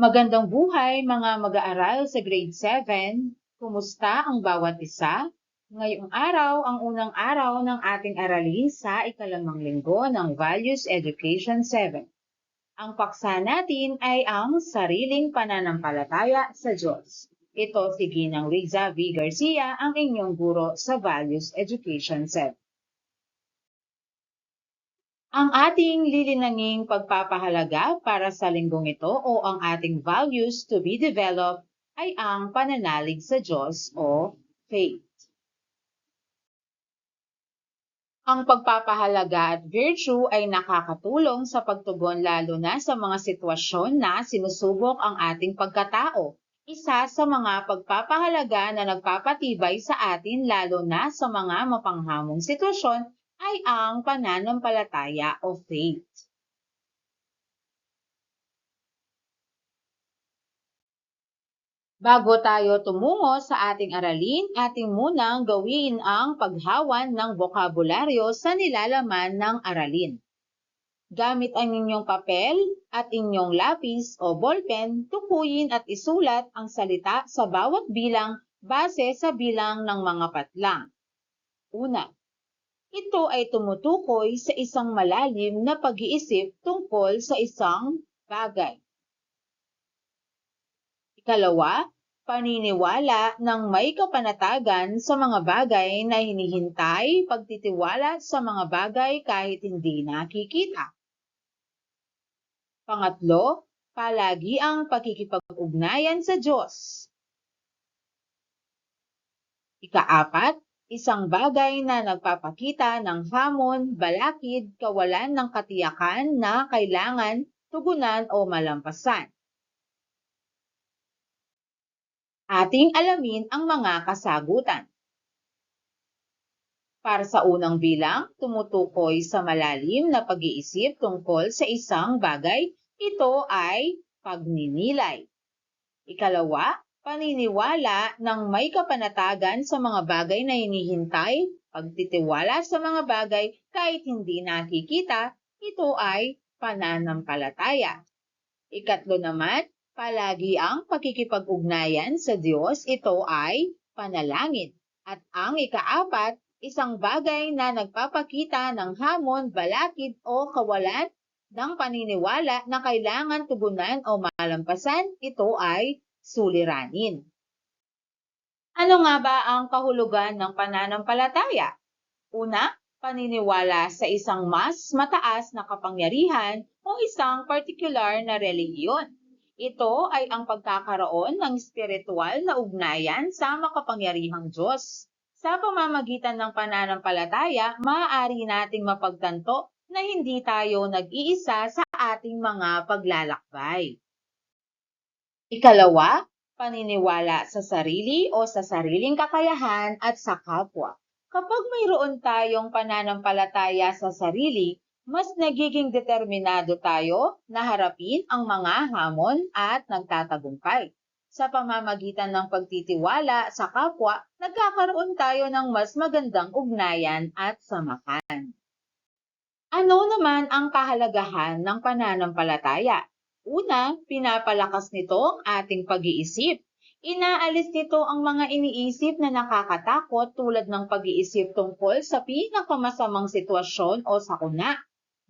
Magandang buhay mga mag-aaral sa grade 7. Kumusta ang bawat isa? Ngayong araw ang unang araw ng ating aralin sa ikalamang linggo ng Values Education 7. Ang paksa natin ay ang sariling pananampalataya sa Diyos. Ito si Ginang Riza V. Garcia, ang inyong guro sa Values Education 7. Ang ating lilinanging pagpapahalaga para sa linggong ito o ang ating values to be developed ay ang pananalig sa Diyos o faith. Ang pagpapahalaga at virtue ay nakakatulong sa pagtugon lalo na sa mga sitwasyon na sinusubok ang ating pagkatao. Isa sa mga pagpapahalaga na nagpapatibay sa atin lalo na sa mga mapanghamong sitwasyon ay ang pananampalataya o faith. Bago tayo tumungo sa ating aralin, ating munang gawin ang paghawan ng bokabularyo sa nilalaman ng aralin. Gamit ang inyong papel at inyong lapis o ballpen, tukuyin at isulat ang salita sa bawat bilang base sa bilang ng mga patlang. Una, ito ay tumutukoy sa isang malalim na pag-iisip tungkol sa isang bagay. Ikalawa, paniniwala ng may kapanatagan sa mga bagay na hinihintay pagtitiwala sa mga bagay kahit hindi nakikita. Pangatlo, palagi ang pakikipag-ugnayan sa Diyos. Ikaapat, isang bagay na nagpapakita ng hamon, balakid, kawalan ng katiyakan na kailangan tugunan o malampasan. Ating alamin ang mga kasagutan. Para sa unang bilang, tumutukoy sa malalim na pag-iisip tungkol sa isang bagay, ito ay pagninilay. Ikalawa, paniniwala ng may kapanatagan sa mga bagay na hinihintay, pagtitiwala sa mga bagay kahit hindi nakikita, ito ay pananampalataya. Ikatlo naman, palagi ang pakikipag-ugnayan sa Diyos, ito ay panalangin. At ang ikaapat, isang bagay na nagpapakita ng hamon, balakid o kawalan ng paniniwala na kailangan tugunan o malampasan, ito ay suliranin. Ano nga ba ang kahulugan ng pananampalataya? Una, paniniwala sa isang mas mataas na kapangyarihan o isang partikular na relihiyon. Ito ay ang pagkakaroon ng spiritual na ugnayan sa makapangyarihang Diyos. Sa pamamagitan ng pananampalataya, maaari nating mapagtanto na hindi tayo nag-iisa sa ating mga paglalakbay. Ikalawa, paniniwala sa sarili o sa sariling kakayahan at sa kapwa. Kapag mayroon tayong pananampalataya sa sarili, mas nagiging determinado tayo na harapin ang mga hamon at nagtatagumpay. Sa pamamagitan ng pagtitiwala sa kapwa, nagkakaroon tayo ng mas magandang ugnayan at samakan. Ano naman ang kahalagahan ng pananampalataya? Una, pinapalakas nito ang ating pag-iisip. Inaalis nito ang mga iniisip na nakakatakot tulad ng pag-iisip tungkol sa pinakamasamang sitwasyon o sakuna.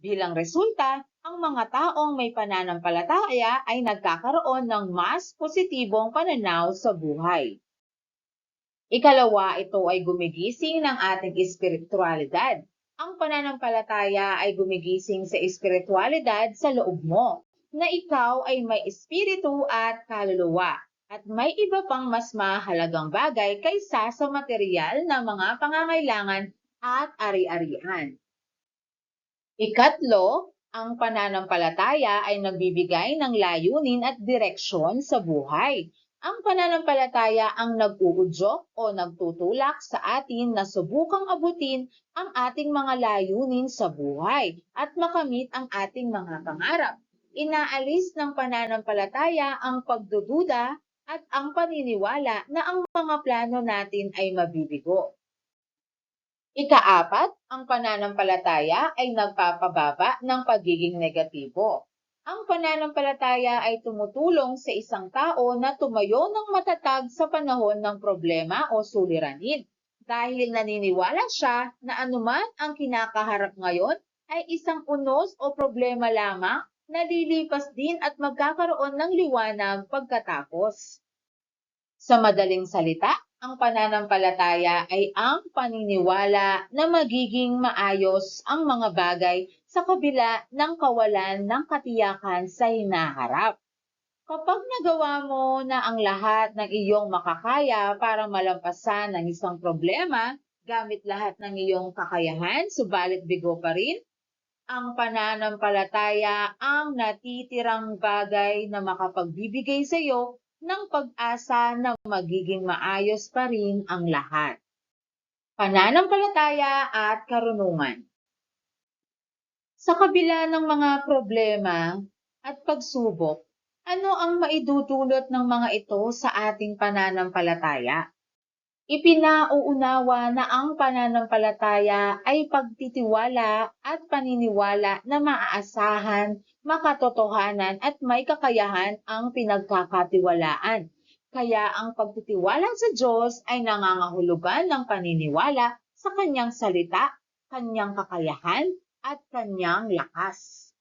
Bilang resulta, ang mga taong may pananampalataya ay nagkakaroon ng mas positibong pananaw sa buhay. Ikalawa, ito ay gumigising ng ating espiritualidad. Ang pananampalataya ay gumigising sa espiritualidad sa loob mo na ikaw ay may espiritu at kaluluwa at may iba pang mas mahalagang bagay kaysa sa material na mga pangangailangan at ari-arian. Ikatlo, ang pananampalataya ay nagbibigay ng layunin at direksyon sa buhay. Ang pananampalataya ang nag-uudyok o nagtutulak sa atin na subukang abutin ang ating mga layunin sa buhay at makamit ang ating mga pangarap inaalis ng pananampalataya ang pagdududa at ang paniniwala na ang mga plano natin ay mabibigo. Ikaapat, ang pananampalataya ay nagpapababa ng pagiging negatibo. Ang pananampalataya ay tumutulong sa isang tao na tumayo ng matatag sa panahon ng problema o suliranin dahil naniniwala siya na anuman ang kinakaharap ngayon ay isang unos o problema lamang na lilipas din at magkakaroon ng liwanag pagkatapos. Sa madaling salita, ang pananampalataya ay ang paniniwala na magiging maayos ang mga bagay sa kabila ng kawalan ng katiyakan sa hinaharap. Kapag nagawa mo na ang lahat ng iyong makakaya para malampasan ang isang problema, gamit lahat ng iyong kakayahan, subalit bigo pa rin, ang pananampalataya ang natitirang bagay na makapagbibigay sa iyo ng pag-asa na magiging maayos pa rin ang lahat. Pananampalataya at karunungan Sa kabila ng mga problema at pagsubok, ano ang maidudulot ng mga ito sa ating pananampalataya? Ipinauunawa na ang pananampalataya ay pagtitiwala at paniniwala na maaasahan, makatotohanan at may kakayahan ang pinagkakatiwalaan. Kaya ang pagtitiwala sa Diyos ay nangangahulugan ng paniniwala sa kanyang salita, kanyang kakayahan at kanyang lakas.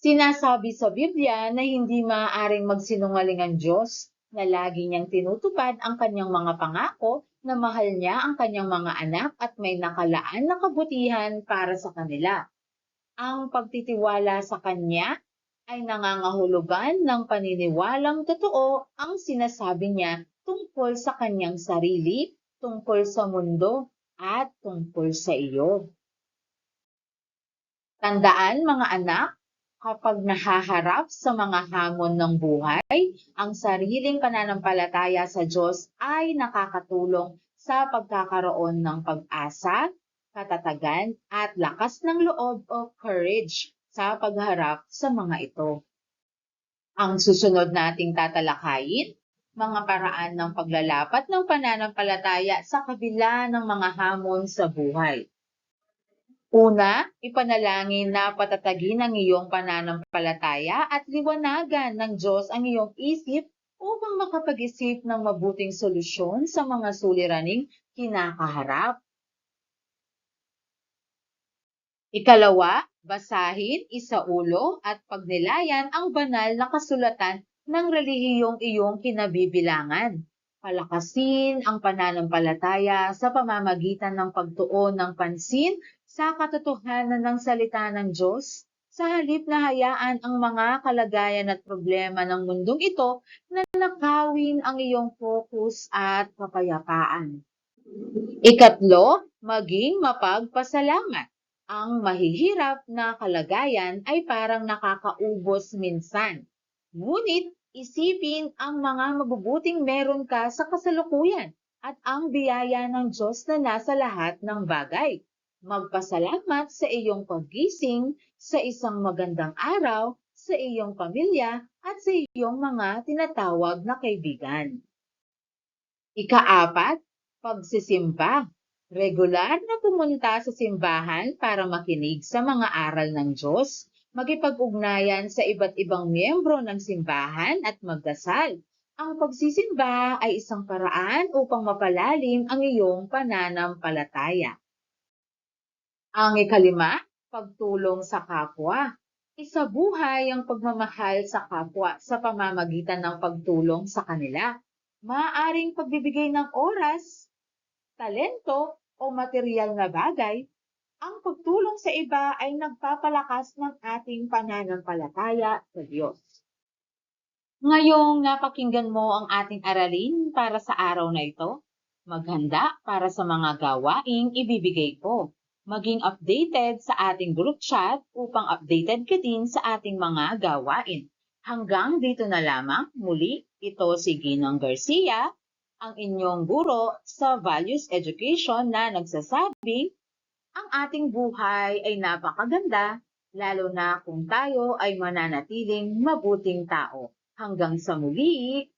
Sinasabi sa Biblia na hindi maaaring magsinungaling ang Diyos na lagi niyang tinutupad ang kanyang mga pangako na mahal niya ang kanyang mga anak at may nakalaan na kabutihan para sa kanila. Ang pagtitiwala sa kanya ay nangangahulugan ng paniniwalang totoo ang sinasabi niya tungkol sa kanyang sarili, tungkol sa mundo, at tungkol sa iyo. Tandaan mga anak, kapag nahaharap sa mga hamon ng buhay, ang sariling pananampalataya sa Diyos ay nakakatulong sa pagkakaroon ng pag-asa, katatagan, at lakas ng loob o courage sa pagharap sa mga ito. Ang susunod nating tatalakayin, mga paraan ng paglalapat ng pananampalataya sa kabila ng mga hamon sa buhay. Una, ipanalangin na patatagin ang iyong pananampalataya at liwanagan ng Diyos ang iyong isip upang makapag-isip ng mabuting solusyon sa mga suliraning kinakaharap. Ikalawa, basahin, isaulo at pagnilayan ang banal na kasulatan ng relihiyong iyong kinabibilangan. Palakasin ang pananampalataya sa pamamagitan ng pagtuon ng pansin sa katotohanan ng salita ng Diyos, sa halip na hayaan ang mga kalagayan at problema ng mundong ito na nakawin ang iyong focus at kapayapaan. Ikatlo, maging mapagpasalamat. Ang mahihirap na kalagayan ay parang nakakaubos minsan. Ngunit isipin ang mga mabubuting meron ka sa kasalukuyan at ang biyaya ng Diyos na nasa lahat ng bagay. Magpasalamat sa iyong paggising, sa isang magandang araw, sa iyong pamilya, at sa iyong mga tinatawag na kaibigan. Ikaapat, pagsisimba. Regular na pumunta sa simbahan para makinig sa mga aral ng Diyos, magipag-ugnayan sa iba't ibang miyembro ng simbahan at magdasal. Ang pagsisimba ay isang paraan upang mapalalim ang iyong pananampalataya. Ang ikalima, pagtulong sa kapwa. Isabuhay ang pagmamahal sa kapwa sa pamamagitan ng pagtulong sa kanila. Maaring pagbibigay ng oras, talento o material na bagay, ang pagtulong sa iba ay nagpapalakas ng ating pananampalataya sa Diyos. Ngayong napakinggan mo ang ating aralin para sa araw na ito, maghanda para sa mga gawaing ibibigay ko maging updated sa ating group chat upang updated ka din sa ating mga gawain. Hanggang dito na lamang, muli, ito si Ginong Garcia, ang inyong guro sa Values Education na nagsasabing, ang ating buhay ay napakaganda, lalo na kung tayo ay mananatiling mabuting tao. Hanggang sa muli,